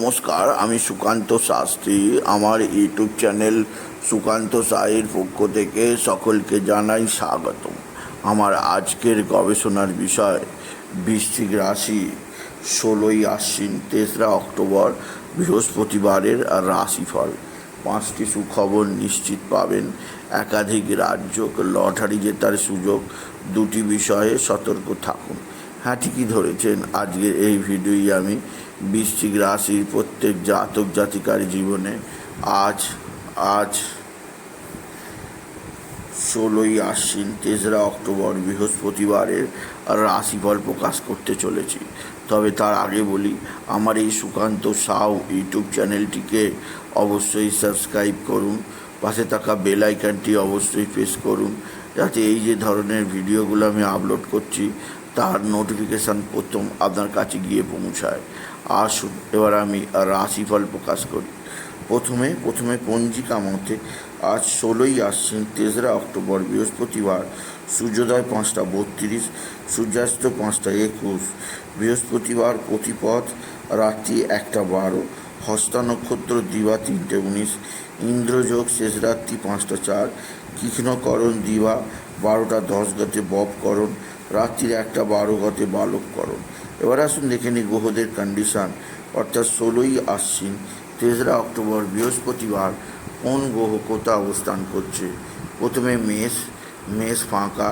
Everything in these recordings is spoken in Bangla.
নমস্কার, আমি সুকান্ত শাস্ত্রী। আমার ইউটিউব চ্যানেল সুকান্ত সাইয়ের পক্ষ থেকে সকলকে জানাই স্বাগতম। আমার আজকের গবেষণার বিষয়, বৃশ্চিক রাশি, ষোলোই আশ্বিন, তেসরা অক্টোবর, বৃহস্পতিবারের রাশিফল। পাঁচটি সুখবর নিশ্চিত পাবেন। একাধিক রাজ্য লটারি জেতার সুযোগ। দুটি বিষয়ে সতর্ক থাকুন। হ্যাঁ ঠিকই ধরেছেন। আজকের এই ভিডিওই আমি বৃশ্চিক রাশির প্রত্যেক জাতক জাতিকার জীবনে আজ আজ ষোলোই আশ্বিন, তেসরা অক্টোবর বৃহস্পতিবারের রাশিফল প্রকাশ করতে চলেছি। তবে তার আগে বলি, আমার এই সুকান্ত সাউ ইউটিউব চ্যানেলটিকে অবশ্যই সাবস্ক্রাইব করুন, পাশে থাকা বেল অবশ্যই প্রেস করুন, যাতে এই যে ধরনের ভিডিওগুলো আমি আপলোড করছি তার নোটিফিকেশান প্রথম আপনার কাছে গিয়ে পৌঁছায়। আসুন, এবার আমি রাশিফল প্রকাশ করি। প্রথমে প্রথমে পঞ্জিকা মতে আজ ষোলোই আশ্বিন তেসরা অক্টোবর, বৃহস্পতিবার, সূর্যোদয় পাঁচটা বত্রিশ, সূর্যাস্ত পাঁচটা একুশ, বৃহস্পতিবার প্রতিপথ রাত্রি একটা বারো, হস্তা নক্ষত্র দিবা তিনটে উনিশ, ইন্দ্রযোগ শেষ রাত্রি পাঁচটা চার, কৃষ্ণকরণ দিবা বারোটা দশ গতে ববকরণ রাত্রির একটা বারো গতে বালককরণ এবার আসুন দেখে নিই গ্রহদের কন্ডিশান অর্থাৎ ষোলোই আশ্বিন, তেসরা অক্টোবর, বৃহস্পতিবার কোন গ্রহ কোথা অবস্থান করছে? প্রথমে মেষ মেষ ফাঁকা,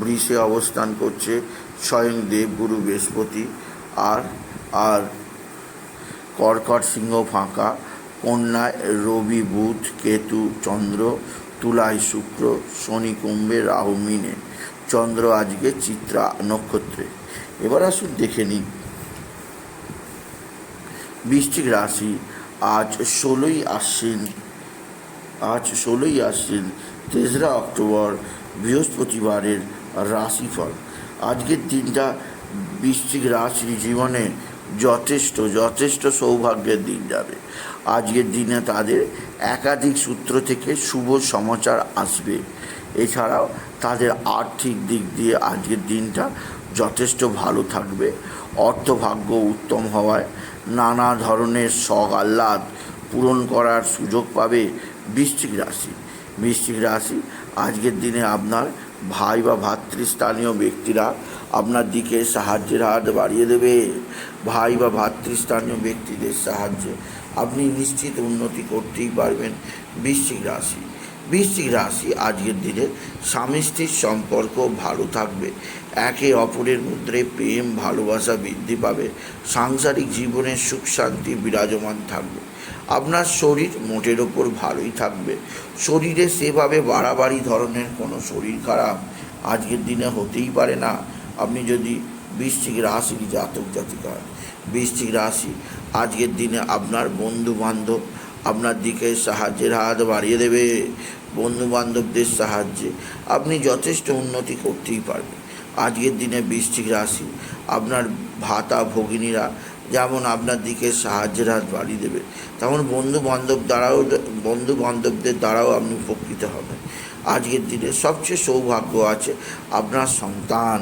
বৃষে অবস্থান করছে, স্বয়ং দেবগুরু বৃহস্পতি, আর আর কর্কট সিংহ ফাঁকা কন্যায় রবি, বুধ, কেতু, চন্দ্র তুলায় শুক্র, শনি, কুম্ভে, রাহু, মিনে। চন্দ্র আজকে চিত্রা নক্ষত্রে। এবার আসুন দেখে নিই। বৃশ্চিক রাশি আজ ষোলোই আশ্বিন, আজ ষোলোই আশ্বিন, তেসরা অক্টোবর, বৃহস্পতিবারের রাশিফল। আজকের দিনটা বৃশ্চিক রাশির জীবনে যথেষ্ট যথেষ্ট সৌভাগ্যের দিন যাবে। আজকের দিনে তাদের একাধিক সূত্র থেকে শুভ সমাচার আসবে। এছাড়াও তাদের আর্থিক দিক দিয়ে আজকের দিনটা যথেষ্ট ভালো থাকবে। অর্থভাগ্য উত্তম হওয়ায় নানা ধরনের শখ আহ্লাদ পূরণ করার সুযোগ পাবে বৃশ্চিক রাশি। বৃশ্চিক রাশি আজকের দিনে আপনার ভাই বা ভাতৃস্থানীয় ব্যক্তিরা আপনার দিকে সাহায্যের হাত বাড়িয়ে দেবে। ভাই বা ভাতৃস্থানীয় ব্যক্তিদের সাহায্যে আপনি নিশ্চিত উন্নতি করতেই পারবেন বৃশ্চিক রাশি। বৃশ্চিক রাশি আজকের দিনে স্বামী স্ত্রীর সম্পর্ক ভালো থাকবে। একে অপরের মধ্যে প্রেম, ভালোবাসা বৃদ্ধি পাবে। সাংসারিক জীবনের সুখ, শান্তি বিরাজমান থাকবে। আপনার শরীর মোটের ওপর ভালোই থাকবে। শরীরে সেভাবে বাড়াবাড়ি ধরনের কোনো শরীর খারাপ আজকের দিনে হতেই পারে না। আপনি যদি বৃশ্চিক রাশির জাতক জাতিকা। বৃশ্চিক রাশি আজকের দিনে আপনার বন্ধু বান্ধব আপনার দিকে সাহায্যের হাত বাড়িয়ে দেবে বন্ধু বান্ধবদের সাহায্যে। আপনি যথেষ্ট উন্নতি করতেই পারবেন। আজকের দিনে বৃশ্চিক রাশি, আপনার ভাতা ভগিনীরা যেমন আপনার দিকে সাহায্যের হাত বাড়িয়ে দেবে, তেমন বন্ধু বান্ধব দ্বারাও বন্ধু বান্ধবদের দ্বারাও আপনি উপকৃত হবেন। আজকের দিনে সবচেয়ে সৌভাগ্য আছে আপনার সন্তান,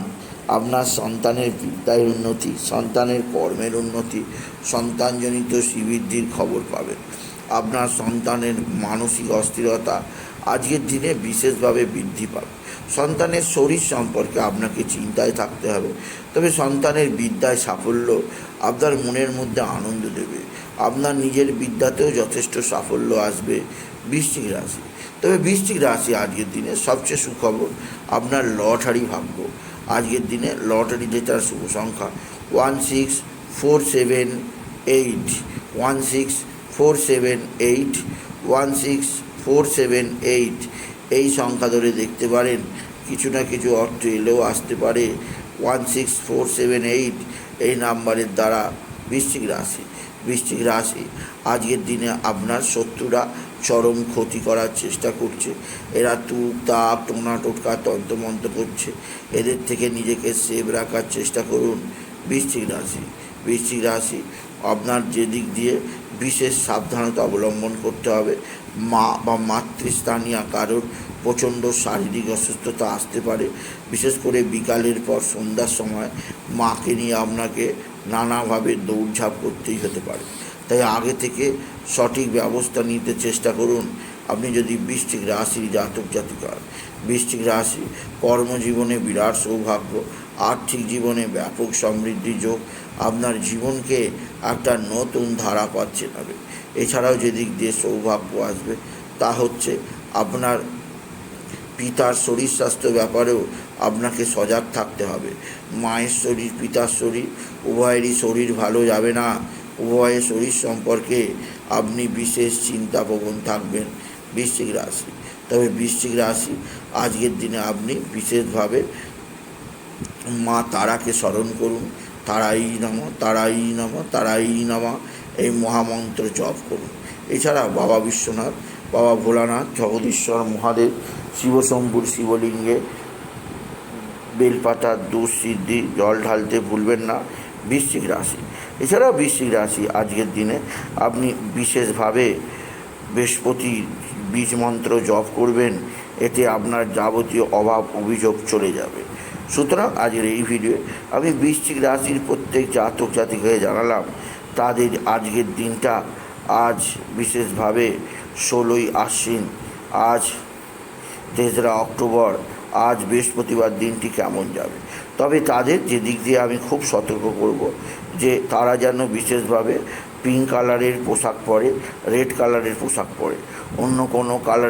আপনার সন্তানের বিদ্যায় উন্নতি, সন্তানের কর্মের উন্নতি, সন্তানজনিত শ্রীবৃদ্ধির খবর পাবেন। আপনার সন্তানের মানসিক অস্থিরতা আজকের দিনে বিশেষভাবে বৃদ্ধি পাবে। সন্তানের শরীর সম্পর্কে আপনাকে চিন্তায় থাকতে হবে, তবে সন্তানের বিদ্যায় সাফল্য আপনার মনের মধ্যে আনন্দ দেবে। আপনার নিজের বিদ্যাতেও যথেষ্ট সাফল্য আসবে বৃশ্চিক রাশি। তবে বৃশ্চিক রাশি আজকের দিনে সবচেয়ে সুখবর আপনার লটারি ভাগ্য। আজকের দিনে লটারি জেতার শুভ সংখ্যা one six four seven eight. One six four seven eight one six four seven eight এই সংখ্যা ধরে দেখতে পারেন। কিছু না কিছু অর্থ এলেও আসতে পারে। One six four seven eight এই নাম্বারের দ্বারা বৃশ্চিক রাশি বৃশ্চিক রাশি। আজকের দিনে আপনার শত্রুরা চরম ক্ষতি করার চেষ্টা করছে। এরা তুক তাপ, টোনা, টোটকা, তন্ত্রমন্ত্র করছে। এদের থেকে নিজেকে সেভ রাখার চেষ্টা করুন বৃশ্চিক রাশি। বৃশ্চিক রাশি, আপনার যে দিক দিয়ে বিশেষ সাবধানতা অবলম্বন করতে হবে। মা বা মাতৃস্থানীয় কারোর প্রচণ্ড শারীরিক অসুস্থতা আসতে পারে। বিশেষ করে বিকালের পর সন্ধ্যার সময় মাকে নিয়ে আপনাকে নানাভাবে দৌড়ঝাঁপ করতেই হতে পারে। তাই আগে থেকে সঠিক ব্যবস্থা নিতে চেষ্টা করুন। আপনি যদি বৃষ্টিক রাশির জাতক জাতিকা বৃশ্চিক রাশি কর্মজীবনে বিরাট সৌভাগ্য আর্থিক জীবনে ব্যাপক সমৃদ্ধি যোগ আপনার জীবনকে একটা নতুন ধারা পাচ্ছে নেবে এছাড়াও যেদিক দিয়ে সৌভাগ্য আসবে, তা হচ্ছে আপনার পিতার শরীর স্বাস্থ্য ব্যাপারেও আপনাকে সজাগ থাকতে হবে। মায়ের শরীর, পিতার শরীর, উভয়েরই শরীর ভালো যাবে না। উভয়ের শরীর সম্পর্কে আপনি বিশেষ চিন্তা চিন্তাপ্রবণ থাকবেন বৃশ্চিক রাশি। তবে বৃশ্চিক রাশি, আজকের দিনে আপনি বিশেষভাবে মা তারাকে স্মরণ করুন, তারাই নামা তারাই নামা তারাই নামা, এই মহামন্ত্র জপ করুন। এছাড়া বাবা বিশ্বনাথ, বাবা ভোলানাথ, জগদীশ্বর মহাদেব, শিবশম্ভুর শিবলিঙ্গে বেলপাতার দুধ, সিদ্ধি, জল ঢালতে ভুলবেন না, বৃশ্চিক রাশি। এছাড়াও বৃশ্চিক রাশি, আজকের দিনে আপনি বিশেষভাবে বৃহস্পতি বীজ মন্ত্র জপ করবেন, এতে আপনার যাবতীয় অভাব, অভিযোগ চলে যাবে। সুতরাং আজকের এই ভিডিও আমি বৃশ্চিক রাশির প্রত্যেক জাতক জাতিকে জানালাম, তাদের আজকের দিনটা আজ বিশেষভাবে ষোলোই আশ্বিন, আজ তেসরা অক্টোবর, আজ বৃহস্পতিবার দিনটি কেমন যাবে? তবে তাদের যে দিক দিয়ে আমি খুব সতর্ক করব, যে তারা যেন বিশেষভাবে পিঙ্ক কালারের পোশাক পরে রেড কালারের পোশাক পরে, অন্য কোনো কালার